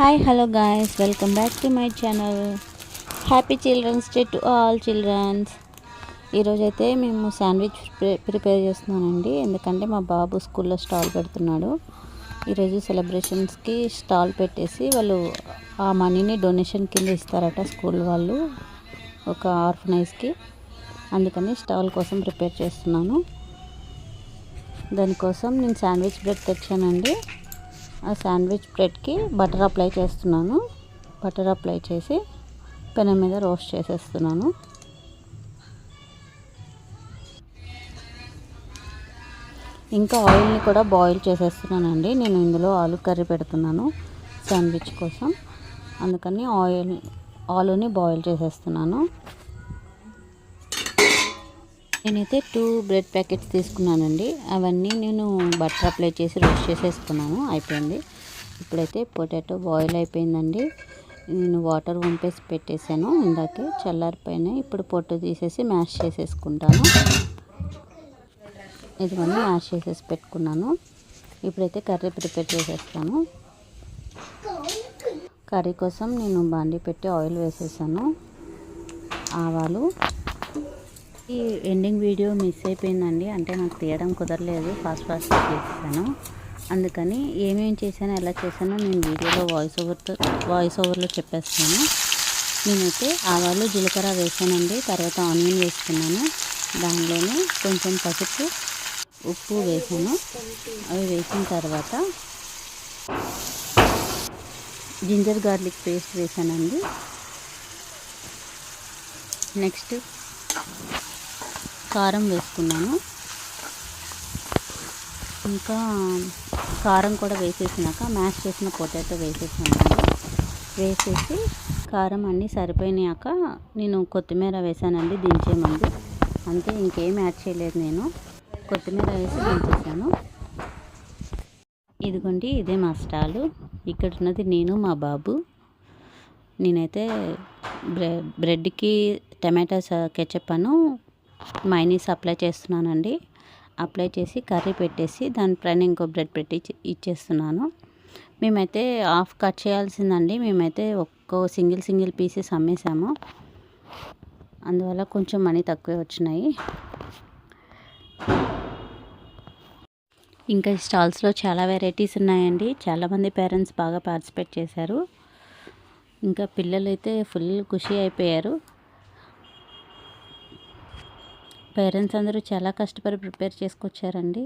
Hi hello guys welcome back to my channel happy children's day to all childrens ఈరోజైతే మేము sandwich prepare చేస్తున్నానండి. ఎందుకంటే మా బాబు స్కూల్లో స్టాల్ పెడుతున్నాడు. ఈరోజు సెలబ్రేషన్స్కి స్టాల్ పెట్టేసి వాళ్ళు ఆ మనీని డొనేషన్ కింద ఇస్తారట స్కూల్ వాళ్ళు ఒక ఆర్ఫనైజ్కి. అందుకని స్టాల్ కోసం ప్రిపేర్ చేస్తున్నాను. దానికోసం నేను శాండ్విచ్ బ్రెడ్ తెచ్చానండి. ఆ శాండ్విచ్ బ్రెడ్కి బటర్ అప్లై చేస్తున్నాను. బటర్ అప్లై చేసి పెనం మీద రోస్ట్ చేసేస్తున్నాను. ఇంకా ఆయిల్ని కూడా బాయిల్ చేసేస్తున్నానండి. నేను ఇందులో ఆలు కర్రీ పెడుతున్నాను శాండ్విచ్ కోసం. అందుకని ఆయిల్ ఆలుని బాయిల్ చేసేస్తున్నాను. నేనైతే టూ బ్రెడ్ ప్యాకెట్స్ తీసుకున్నానండి. అవన్నీ నేను బటర్ అప్లై చేసి రోస్ట్ చేసేసుకున్నాను. అయిపోయింది. ఇప్పుడైతే పొటాటో బాయిల్ అయిపోయిందండి. నేను వాటర్ వంపేసి పెట్టేశాను. ఇందాకే చల్లారిపోయినాయి ఇప్పుడు పొట్టు తీసేసి మ్యాష్ చేసేసుకుంటాను. ఇదిగోండి మ్యాష్ చేసేసి పెట్టుకున్నాను. ఇప్పుడైతే కర్రీ ప్రిపేర్ చేసేస్తాను. కర్రీ కోసం నేను బాండి పెట్టి ఆయిల్ వేసేసాను. ఆవాలు ఈ ఎండింగ్ వీడియో మిస్ అయిపోయిందండి. అంటే నాకు తీయడం కుదరలేదు. ఫాస్ట్ ఫాస్ట్ చేసేసాను అందుకని ఏమేమి చేశానో ఎలా చేశానో నేను వీడియోలో వాయిస్ ఓవర్తో వాయిస్ ఓవర్లో చెప్పేస్తాను. నేనైతే ఆవాలు జీలకర్ర వేసానండి. తర్వాత ఆనియన్ వేసుకున్నాను దానిలోనే కొంచెం పసుపు ఉప్పు వేసాను. అవి వేసిన తర్వాత జింజర్ గార్లిక్ పేస్ట్ వేసానండి. నెక్స్ట్ కారం వేసుకున్నాను. ఇంకా కారం కూడా వేసేసినాక మ్యాష్ చేసిన పొటాటో వేసేసాను. వేసేసి కారం అన్నీ సరిపోయినాక నేను కొత్తిమీర వేసానండి దించే ముందు. అంతే ఇంకేం యాడ్ చేయలేదు నేను. కొత్తిమీర వేసి దించేసాను. ఇదిగోండి ఇదే మా స్టాలు. ఇక్కడ ఉన్నది నేను మా బాబు. నేనైతే బ్రె బ్రెడ్కి టమాటా కెచప్ అను మైనీస్ అప్లై చేస్తున్నానండి. అప్లై చేసి కర్రీ పెట్టేసి దానిపైన ఇంకో బ్రెడ్ పెట్టి ఇచ్చేస్తున్నాను. మేమైతే హాఫ్ కట్ చేయాల్సిందండి. మేమైతే ఒక్కో సింగిల్ సింగిల్ పీసెస్ అమ్మేసాము అందువల్ల కొంచెం మనీ తక్కువే వచ్చినాయి. ఇంకా ఈ స్టాల్స్లో చాలా వెరైటీస్ ఉన్నాయండి. చాలామంది పేరెంట్స్ బాగా పార్టిసిపేట్ చేశారు. ఇంకా పిల్లలైతే ఫుల్ ఖుషి అయిపోయారు. పేరెంట్స్ అందరూ చాలా కష్టపడి ప్రిపేర్ చేసుకొచ్చారండి.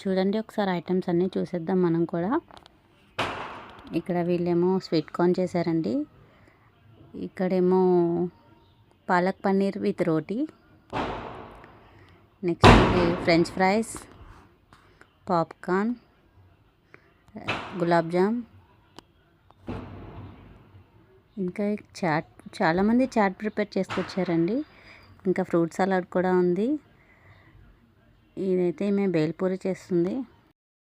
చూడండి ఒకసారి ఐటమ్స్ అన్నీ చూసేద్దాం మనం కూడా. ఇక్కడ వీళ్ళేమో స్వీట్ కార్న్ చేశారండి. ఇక్కడేమో palak paneer with roti. Next French fries popcorn gulab jamun. ఇంకా చాట్ చాలామంది చాట్ ప్రిపేర్ చేసుకొచ్చారండి. ఇంకా ఫ్రూట్ సలాడ్ కూడా ఉంది. ఇదైతే మేము బేల్పూరి చేస్తుంది.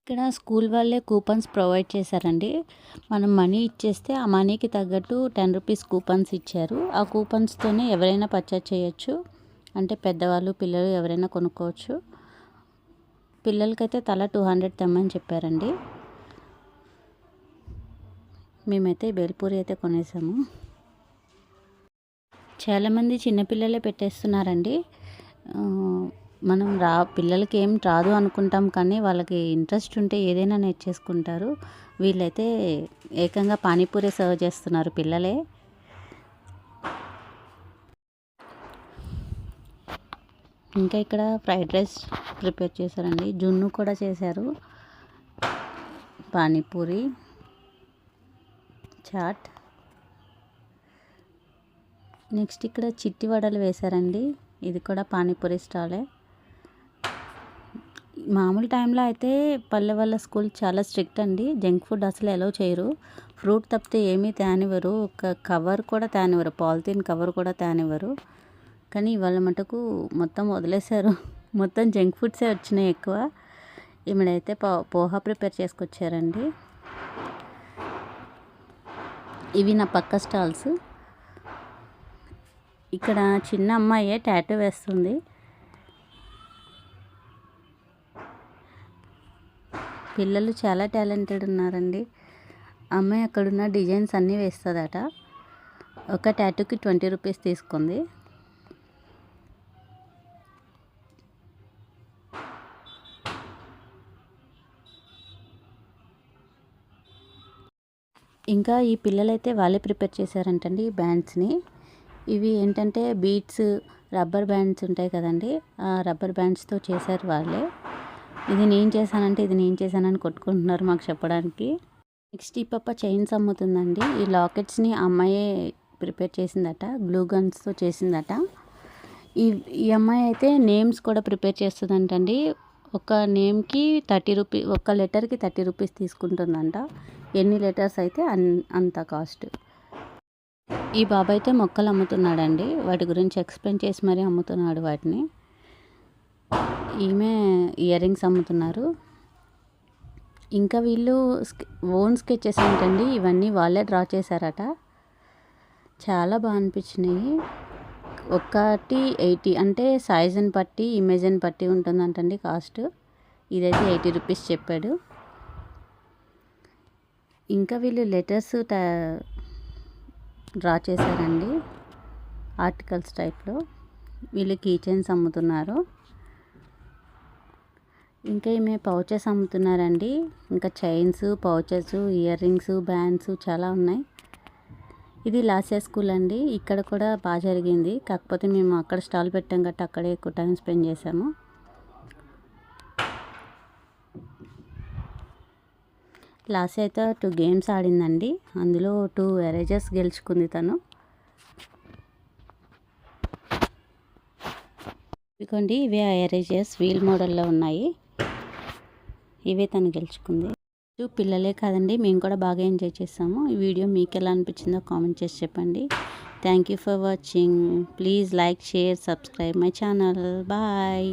ఇక్కడ స్కూల్ వాళ్ళే కూపన్స్ ప్రొవైడ్ చేశారండి. మనం మనీ ఇచ్చేస్తే ఆ మనీకి తగ్గట్టు టెన్ రూపీస్ కూపన్స్ ఇచ్చారు. ఆ కూపన్స్తోనే ఎవరైనా పర్చేజ్ చేయొచ్చు. అంటే పెద్దవాళ్ళు పిల్లలు ఎవరైనా కొనుక్కోవచ్చు. పిల్లలకైతే తల టూ హండ్రెడ్ తెమ్మని చెప్పారండి. మేమైతే బేల్పూరి అయితే కొనేసాము. చాలామంది చిన్నపిల్లలే పెట్టేస్తున్నారండి. మనం రా పిల్లలకి ఏం రాదు అనుకుంటాం కానీ వాళ్ళకి ఇంట్రెస్ట్ ఉంటే ఏదైనా నేర్చేసుకుంటారు. వీళ్ళైతే ఏకంగా పానీపూరి సర్వ్ చేస్తున్నారు పిల్లలే. ఇంకా ఇక్కడ ఫ్రైడ్ రైస్ ప్రిపేర్ చేశారండి. జున్ను కూడా చేశారు. పానీపూరి. చాట్. నెక్స్ట్ ఇక్కడ చిట్టి వడలు వేశారండి. ఇది కూడా పానీపూరి స్టాలే మామూలు టైంలో అయితే పల్లె వాళ్ళ స్కూల్ చాలా స్ట్రిక్ట్ అండి. జంక్ ఫుడ్ అసలు ఎలో చేయరు. ఫ్రూట్ తప్పితే ఏమీ తేనివ్వరు. ఒక కవర్ కూడా తేనివ్వరు. పాలిథిన్ కవర్ కూడా తేనివ్వరు. కానీ ఇవాళ మటుకు మొత్తం వదిలేశారు. మొత్తం జంక్ ఫుడ్సే వచ్చినాయి ఎక్కువ. ఈమెడైతే పో పోహా ప్రిపేర్ చేసుకొచ్చారండి. ఇవి నా పక్క స్టాల్స్. ఇక్కడ చిన్న అమ్మాయి ట్యాటూ వేస్తుంది. పిల్లలు చాలా టాలెంటెడ్ ఉన్నారండి. అమ్మాయి అక్కడున్న డిజైన్స్ అన్నీ వేస్తుందట. ఒక ట్యాటూకి ట్వంటీ రూపీస్ తీసుకుంది. ఇంకా ఈ పిల్లలైతే వాళ్ళే ప్రిపేర్ చేశారంటండి ఈ బ్యాండ్స్ని. ఇవి ఏంటంటే బీట్స్ రబ్బర్ బ్యాండ్స్ ఉంటాయి కదండి. ఆ రబ్బర్ బ్యాండ్స్తో చేశారు వాళ్ళే. ఇది నేను చేశానంటే ఇది నేను చేశానని కొట్టుకుంటున్నారు మాకు చెప్పడానికి. నెక్స్ట్ ఈ పప్ప చైన్స్ అమ్ముతుందండి. ఈ లాకెట్స్ని అమ్మాయే ప్రిపేర్ చేసిందట గ్లూ గన్స్తో చేసిందట. ఈ ఈ అమ్మాయి అయితే నేమ్స్ కూడా ప్రిపేర్ చేస్తుందంటండి. ఒక నేమ్కి థర్టీ రూపీ ఒక లెటర్కి థర్టీ రూపీస్ తీసుకుంటుందంట. ఎన్ని లీటర్స్ అయితే అన్ అంత కాస్ట్. ఈ బాబు అయితే మొక్కలు అమ్ముతున్నాడండి. వాటి గురించి ఎక్స్ప్లెయిన్ చేసి మరీ అమ్ముతున్నాడు వాటిని. ఈమె ఇయర్ రింగ్స్ అమ్ముతున్నారు. ఇంకా వీళ్ళు ఓన్ స్కెచెస్ ఏంటండి? ఇవన్నీ వాళ్ళే డ్రా చేశారట. చాలా బాగా అనిపించినాయి. ఒకటి ఎయిటీ అంటే సైజుని బట్టి ఇమేజ్ని బట్టి ఉంటుందంటండి కాస్ట్. ఇదైతే ఎయిటీ రూపీస్ చెప్పాడు. ఇంకా వీళ్ళు లెటర్స్ డ్రా చేశారండి. ఆర్టికల్స్ టైప్లో. వీళ్ళు కీ చైన్స్ అమ్ముతున్నారు. ఇంకా ఈమె పౌచెస్ అమ్ముతున్నారండి. ఇంకా chains pouches ear rings bands చాలా ఉన్నాయి. ఇది లాసియా స్కూల్ అండి. ఇక్కడ కూడా బాగా జరిగింది. కాకపోతే మేము అక్కడ స్టాల్ పెట్టాం కాబట్టి అక్కడే ఎక్కువ టైం స్పెండ్ చేసాము లాస్ట్ అయితే టూ గేమ్స్ ఆడిందండి. అందులో టూ ఎరేజెస్ గెలుచుకుంది తను. ఇదిగోండి ఇవే ఆ ఎరేజెస్ వీల్ మోడల్లో ఉన్నాయి. ఇవే తను గెలుచుకుంది. పిల్లలే కాదండి మేము కూడా బాగా ఎంజాయ్ చేసాము. ఈ వీడియో మీకు ఎలా అనిపించిందో కామెంట్ చేసి చెప్పండి. Thank you for watching please like share subscribe my channel bye